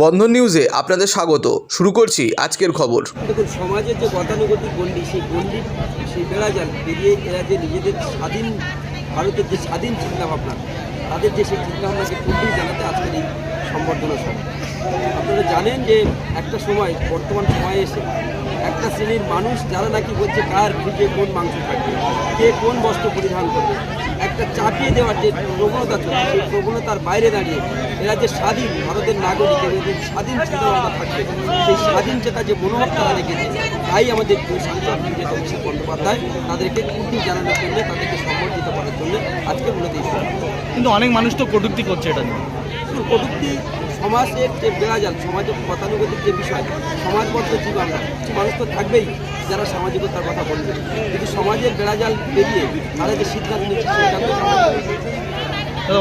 বন্ধন নিউজে আপনাদের স্বাগত। শুরু করছি আজকের খবর। দেখুন, সমাজের যে গতানুগতিক গণ্ডি, সেই গণ্ডি, সেই যান পেরিয়ে এরা যে নিজেদের স্বাধীন ভারতের যে স্বাধীন চিন্তাভাবনা, তাদের যে সেই চিন্তাভাবনাকে ফুটিয়ে জানাতে আজকের এই সম্বর্ধনা সভা। আপনারা জানেন যে একটা সময় বর্তমান সময়ে এসে একটা শ্রেণির মানুষ যারা নাকি বলছে কার ফ্রিজে কোন মাংস থাকবে কে কোন বস্ত্র পরিধান করবে একটা চাপিয়ে দেওয়ার যে প্রবণতা চলছে সেই প্রবণতার বাইরে দাঁড়িয়ে এরা যে স্বাধীন ভারতের নাগরিক এদের যে স্বাধীন চিন্তাভাবনা থাকবে সেই স্বাধীন চেতা যে মনোভাব তারা রেখেছে তাই আমাদের সাংসদ বিজয় অভিষেক বন্দ্যোপাধ্যায় তাদেরকে কুর্তি জানানোর জন্য তাদেরকে সম্বর্ধিত করার জন্য আজকে মূলত কিন্তু অনেক মানুষ তো কটূক্তি করছে এটা প্রযুক্তি সমাজের যে বেড়াজাল সমাজের গতানুগতিক যে বিষয় সমাজবদ্ধ জীব আমরা মানুষ তো থাকবেই যারা সামাজিকতার কথা বলবে। কিন্তু সমাজের বেড়াজাল পেরিয়ে তারা যে সিদ্ধান্ত নিচ্ছে সিদ্ধান্ত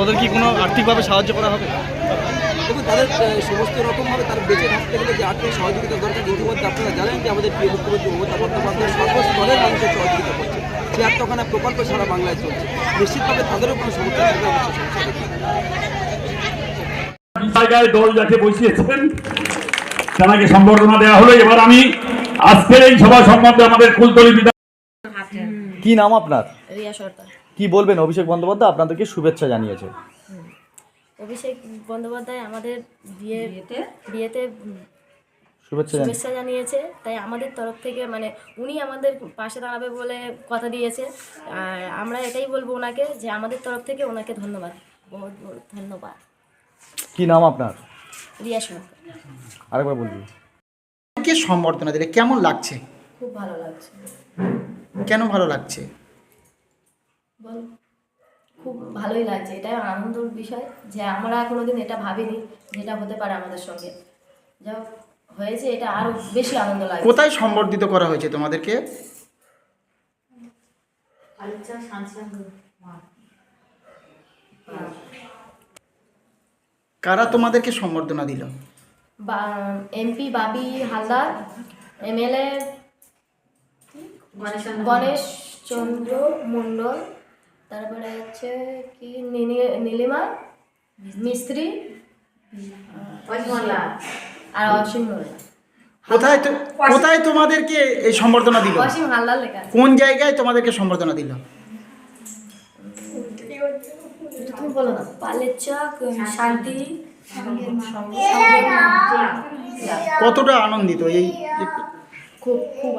ওদের কি কোনো আর্থিকভাবে সাহায্য করা হবে? দেখুন তাদের সমস্ত রকমভাবে তার বেঁচে থাকতে গেলে যে আর্থিক সহযোগিতা দরকার ইতিমধ্যে আপনারা জানেন যে আমাদের প্রিয় মুখ্যমন্ত্রী মমতা বন্দ্যোপাধ্যায় সর্বস্তরের মানুষের সহযোগিতা করছে। যে আত্মখানা প্রকল্প সারা বাংলায় চলছে। নিশ্চিতভাবে তাদেরও কোনো সমস্যা থাকবে না, সেই সমস্যা দেখি না। জায়গায় দল যাকে বসিয়েছেন তাকে সম্বর্ধনা দেওয়া হলো। এবার আমি আজকের এই সভা সম্বন্ধে আমাদের কুলতলি বিধান কি নাম আপনার? রিয়া সরকার কি বলবেন? অভিষেক বন্দ্যোপাধ্যায় আপনাদেরকে শুভেচ্ছা জানিয়েছে। অভিষেক বন্দ্যোপাধ্যায় আমাদের বিয়ে বিয়েতে? শুভেচ্ছা শুভেচ্ছা জানিয়েছে। তাই আমাদের তরফ থেকে মানে উনি আমাদের পাশে দাঁড়াবে বলে কথা দিয়েছে। আর আমরা এটাই বলব ওনাকে যে আমাদের তরফ থেকে ওনাকে ধন্যবাদ। বহুত বহুত ধন্যবাদ। কি নাম আপনার? রিয়া সরকার আরেকবার বলবি। কে সম্বর্ধনা দিলে? কেমন লাগছে? খুব ভালো লাগছে। কেন ভালো লাগছে? বল। খুব ভালোই লাগছে। এটা আনন্দের বিষয় যে আমরা কোনোদিন এটা ভাবিনি যেটা হতে পারে আমাদের সঙ্গে। যা হয়েছে এটা আরও বেশি আনন্দ লাগছে। কোথায় সম্বর্ধিত করা হয়েছে তোমাদেরকে? কারা তোমাদেরকে সম্বর্ধনা দিল? বা এমপি বাবি হালদার এমএলএ গণেশ চন্দ্র মণ্ডল তারপরে হচ্ছে কি নীলি- নীলিমা মিস্ত্রি আর অসীম কোথায় তো- কোথায় তোমাদেরকে এই সম্বর্ধনা দিল? অসীম হালদার লেখা কোন জায়গায় তোমাদেরকে সম্বর্ধনা দিল? তুমি বলো না পালের চক শান্তি। কতটা আনন্দিত এই খুব খুব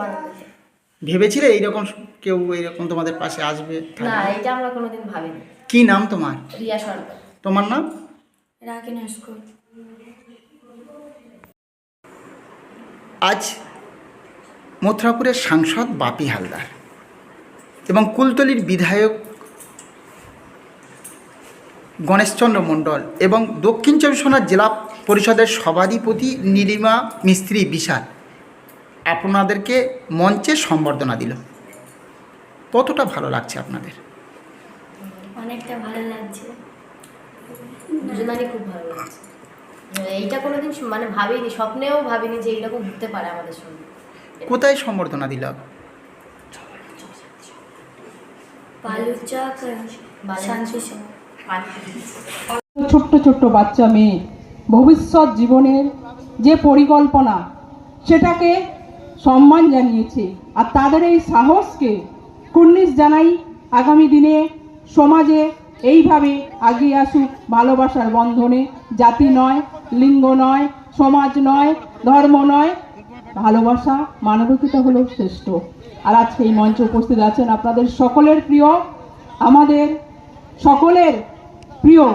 ভেবেছিলে এইরকম কেউ এইরকম তোমাদের পাশে আসবে না এটা আমরা কোনোদিন ভাবিনি। কি নাম তোমার? রিয়া সরকার। তোমার নাম? নস্কর আজ মথুরাপুরের সাংসদ বাপি হালদার এবং কুলতলির বিধায়ক গণেশচন্দ্র মণ্ডল এবং দক্ষিণ চব্বিশ পরগনা জেলা পরিষদের সভাধিপতি নীলিমা মিস্ত্রি বিশাল। আপনাদেরকে মঞ্চে সম্বর্ধনা দিল কতটা ভালো লাগছে আপনাদের? অনেকটা ভালো লাগছে। দুজনারই খুব ভালো লাগছে। এইটা কোনোদিন মানে ভাবিনি স্বপ্নেও ভাবিনি যে এইরকম হতে পারে আমাদের সঙ্গে। কোথায় সম্বর্ধনা দিল? বালুচক শান্তি ছোট্ট ছোট্ট বাচ্চা মেয়ে, ভবিষ্যৎ জীবনের যে পরিকল্পনা, সেটাকে সম্মান জানিয়েছে। আর তাদের এই সাহসকে কুর্নিশ জানাই আগামী দিনে সমাজে এইভাবে আগিয়ে আসুক ভালোবাসার বন্ধনে। জাতি নয়, লিঙ্গ নয়, সমাজ নয়, ধর্ম নয়, ভালোবাসা মানবিকতা হলো শ্রেষ্ঠ। আর আজকে এই মঞ্চে উপস্থিত আছেন আপনাদের সকলের প্রিয়, আমাদের সকলের প্রিয়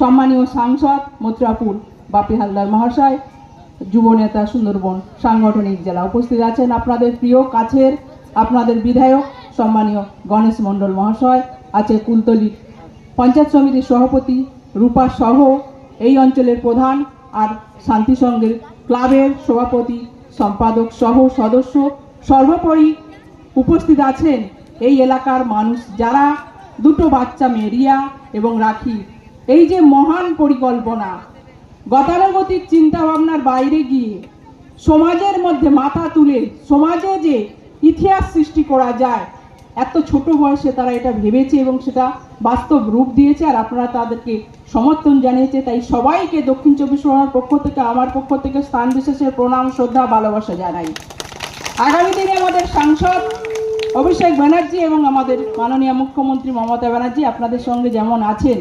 সম্মানীয় সাংসদ মথুরাপুর বাপি হালদার মহাশয়, যুব নেতা সুন্দরবন সাংগঠনিক জেলা উপস্থিত আছেন আপনাদের প্রিয় কাছের আপনাদের বিধায়ক সম্মানীয় গণেশ মণ্ডল মহাশয়, আছে কুলতলি পঞ্চায়েত সমিতির সভাপতি রূপা সহ এই অঞ্চলের প্রধান আর শান্তি সংঘের ক্লাবের সভাপতি, সম্পাদক সহ সদস্য সর্বোপরি উপস্থিত আছেন এই এলাকার মানুষ যারা দুটো বাচ্চা মেয়ে রিয়া এবং রাখি। এই যে মহান পরিকল্পনা, গতানুগতিক চিন্তাভাবনার বাইরে গিয়ে সমাজের মধ্যে মাথা তুলে, সমাজে যে ইতিহাস সৃষ্টি করা যায়, এত ছোট বয়সে তারা এটা ভেবেছে এবং সেটা বাস্তব রূপ দিয়েছে আর আপনারা তাদেরকে সমর্থন জানিয়েছে। তাই সবাইকে দক্ষিণ চব্বিশ পরগনার পক্ষ থেকে, আমার পক্ষ থেকে স্থান বিশেষের প্রণাম, শ্রদ্ধা, ভালোবাসা জানাই। আগামী দিনে আমাদের সাংসদ অভিষেক ব্যানার্জি এবং আমাদের মাননীয় মুখ্যমন্ত্রী মমতা ব্যানার্জি আপনাদের সঙ্গে যেমন আছেন,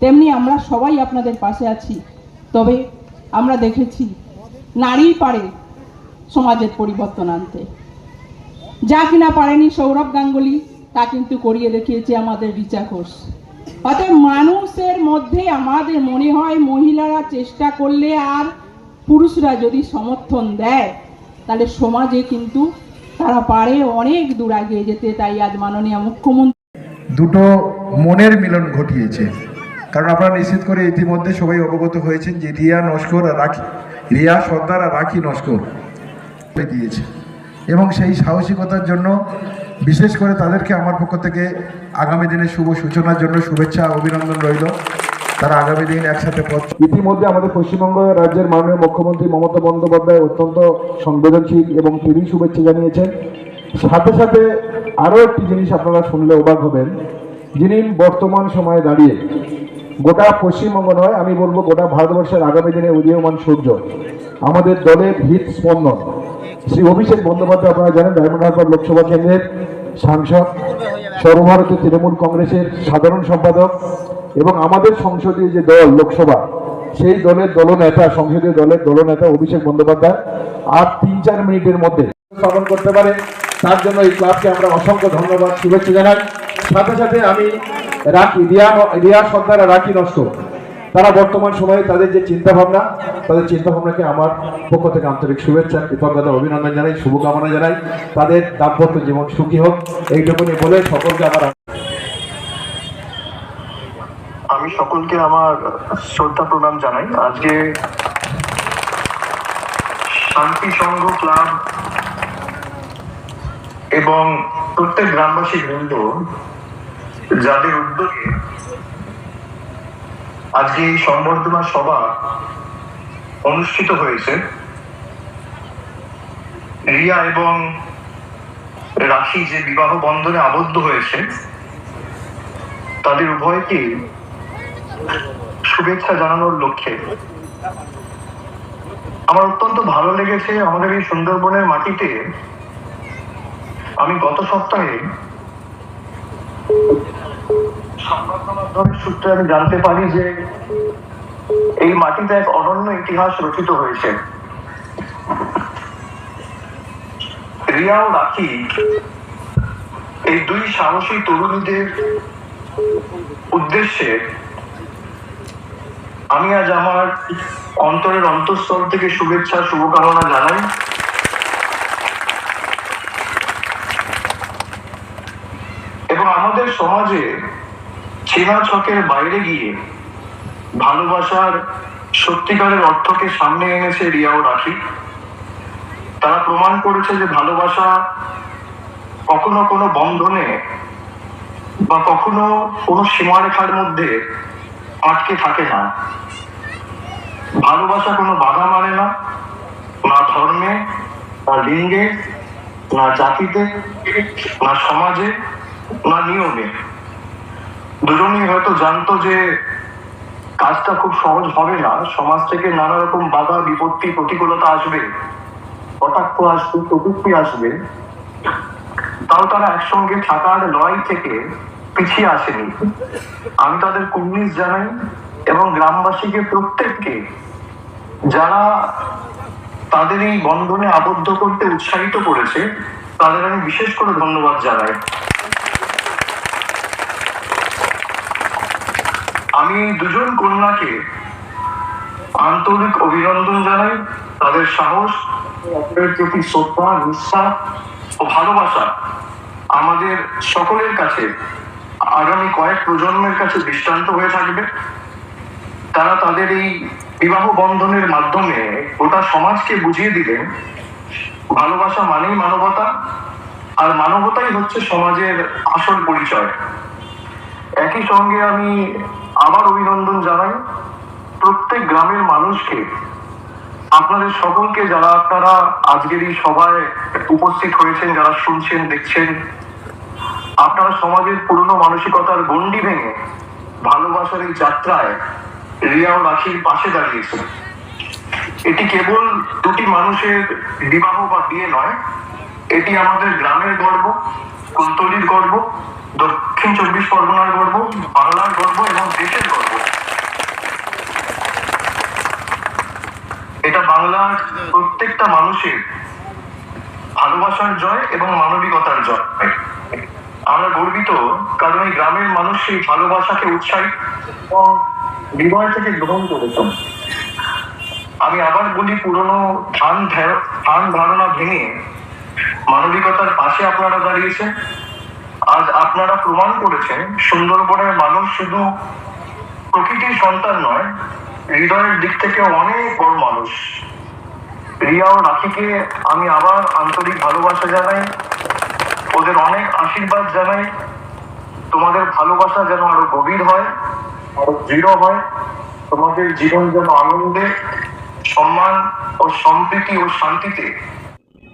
তেমনি আমরা সবাই আপনাদের পাশে আছি। তবে আমরা দেখেছি নারী পারে সমাজের পরিবর্তন আনতে। যা কিনা পারেনি সৌরভ গাঙ্গুলি, তা কিন্তু করিয়ে দেখিয়েছে আমাদের রিচা ঘোষ অর্থাৎ মানুষের মধ্যে আমাদের মনে হয় মহিলারা চেষ্টা করলে আর পুরুষরা যদি সমর্থন দেয়, তাহলে সমাজে কিন্তু তারা পারে অনেক দূর আগে যেতে, তাই আজ মাননীয় মুখ্যমন্ত্রী দুটো মনের মিলন ঘটিয়েছে। কারণ আপনারা নিশ্চিত করে ইতিমধ্যে সবাই অবগত হয়েছেন যে রিয়া নস্কর আর রাখি রিয়া সর্দার আর রাখি নস্কর দিয়েছে। এবং সেই সাহসিকতার জন্য বিশেষ করে তাদেরকে আমার পক্ষ থেকে আগামী দিনের শুভ সূচনার জন্য শুভেচ্ছা, অভিনন্দন রইল। তারা আগামী দিন একসাথে ইতিমধ্যে আমাদের পশ্চিমবঙ্গ রাজ্যের মাননীয় মুখ্যমন্ত্রী মমতা বন্দ্যোপাধ্যায় অত্যন্ত সংবেদনশীল এবং তিনি শুভেচ্ছা জানিয়েছেন। সাথে সাথে আরও একটি জিনিস আপনারা শুনলে অবাক হবেন। যিনি বর্তমান সময়ে দাঁড়িয়ে, গোটা পশ্চিমবঙ্গ নয়, আমি বলব গোটা ভারতবর্ষের আগামী দিনে উদীয়মান সূর্য। আমাদের দলের হিত স্পন্দন। শ্রী অভিষেক বন্দ্যোপাধ্যায়, আপনারা জানেন, ডায়মন্ড হারবার লোকসভা কেন্দ্রের সাংসদ, সর্বভারতীয় তৃণমূল কংগ্রেসের সাধারণ সম্পাদক। এবং আমাদের সংসদীয় যে দল লোকসভা, সেই দলের দলনেতা, সংসদীয় দলের দলনেতা অভিষেক বন্দ্যোপাধ্যায় আর তিন চার মিনিটের মধ্যে স্থাপন করতে পারে। তার জন্য এই ক্লাবকে আমরা অসংখ্য ধন্যবাদ, শুভেচ্ছা জানাই। সাথে সাথে আমি রাখি, রিয়া রিয়া সর্দার রাখি নষ্ট। তারা বর্তমান সময়ে তাদের যে চিন্তা ভাবনা তাদের চিন্তা ভাবনাকে আমার পক্ষ থেকে আন্তরিক শুভেচ্ছা, কৃতজ্ঞতা, অভিনন্দন জানাই, শুভকামনা জানাই। তাদের দাম্পত্য জীবন সুখী হোক। এইটুকুনি বলে সকলকে আমার আমি সকলকে আমার শ্রদ্ধা প্রণাম জানাই। আজকে শান্তি সংঘ ক্লাব এবং প্রত্যেক গ্রামবাসী বৃন্দ যাদের উদ্যোগে আজকে এই সম্বর্ধনা সভা অনুষ্ঠিত হয়েছে, রিয়া এবং রাশি যে বিবাহ বন্ধনে আবদ্ধ হয়েছে, তাদের উভয়কে শুভেচ্ছা জানানোর লক্ষ্যে। আমার অত্যন্ত ভালো লেগেছে আমাদের এই সুন্দরবনের মাটিতে। আমি গত সপ্তাহে সূত্রে আমি জানতে পারি যে এই মাটিতে এক অনন্য ইতিহাস রচিত হয়েছে। রিয়া ও রাখি এই দুই সাহসী তরুণীদের উদ্দেশ্যে আমি আজ আমার অন্তরের অন্তঃস্থল থেকে শুভেচ্ছা, শুভকামনা জানাই। এবং আমাদের সমাজে চেনা ছকের বাইরে গিয়ে ভালোবাসার সত্যিকারের অর্থকে সামনে এনেছে রিয়া ও রাখি তারা প্রমাণ করেছে যে ভালোবাসা কখনো কোনো বন্ধনে বা কখনো কোনো সীমারেখার মধ্যে আটকে থাকে না। ভালোবাসা কোনো বাধা মানে না। না ধর্মে, না লিঙ্গে, না জাতিতে, না সমাজে, না নিয়মে। দুজনেই হয়তো জানতো যে কাজটা খুব সহজ হবে না। সমাজ থেকে নানা রকম বাধা, বিপত্তি, প্রতিকূলতা আসবে। কটাক্ষ আসবে, প্রযুক্তি আসবে। তাও তারা একসঙ্গে থাকার লড়াই থেকে পিছিয়ে আসেনি। আমি তাদের কুর্নিশ জানাই এবং গ্রামবাসীকে, প্রত্যেককে যারা তাদের এই বন্ধনে আবদ্ধ করতে উৎসাহিত করেছে, তাদের আমি বিশেষ করে ধন্যবাদ জানাই। আমি দুজন কন্যাকে আন্তরিক অভিনন্দন জানাই। তাদের সাহস প্রতি শ্রদ্ধা, নিষ্ঠা ও ভালোবাসা আমাদের সকলের কাছে আগামী কয়েক প্রজন্মের কাছে দৃষ্টান্ত হয়ে থাকবে। তারা তাদের এই বিবাহ বন্ধনের মাধ্যমে গোটা সমাজকে বুঝিয়ে দিলেন ভালোবাসা মানেই মানবতা, আর মানবতাই হচ্ছে সমাজের আসল পরিচয়। একই সঙ্গে আমি আবার অভিনন্দন জানাই প্রত্যেক গ্রামের মানুষকে, আপনাদের সকলকে যারা আপনারা আজকের এই সভায় উপস্থিত হয়েছেন, যারা শুনছেন, দেখছেন আপনারা সমাজের পুরনো মানসিকতার গণ্ডি ভেঙে ভালোবাসার এই যাত্রায় রিয়া ও রাখির পাশে দাঁড়িয়েছে এটি কেবল দুটি মানুষের বিবাহ বা বিয়ে নয়, এটি আমাদের গ্রামের গর্ব, কুলতলির গর্ব, দক্ষিণ চব্বিশ পরগনার গর্ব, বাংলার গর্ব এবং দেশের গর্ব। এটা বাংলার প্রত্যেকটা মানুষের ভালোবাসার জয় এবং মানবিকতার জয়। আমরা গর্বিত কারণ এই গ্রামের মানুষ সেই ভালোবাসাকে উৎসাহিত এবং হৃদয় থেকে গ্রহণ করেছেন। আমি আবার বলি পুরনো ধান ধান ধারণা ভেঙে মানবিকতার পাশে আপনারা দাঁড়িয়েছেন। আজ আপনারা প্রমাণ করেছেন সুন্দরবনের মানুষ শুধু প্রকৃতির সন্তান নয়, হৃদয়ের দিক থেকে অনেক বড় মানুষ। রিয়া ও রাখিকে আমি আবার আন্তরিক ভালোবাসা জানাই। ওদের অনেক আশীর্বাদ জানাই। তোমাদের ভালোবাসা যেন আরও গভীর হয়, আরও দৃঢ় হয়। তোমাদের জীবন যেন আনন্দে, সম্মান ও সম্প্রীতি ও শান্তিতে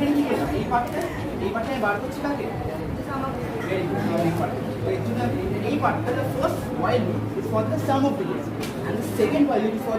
এই পার্টটা এই পার্টটা বার করছি কাকে এই পার্টটা loop is for the sum of digits and the second while loop is for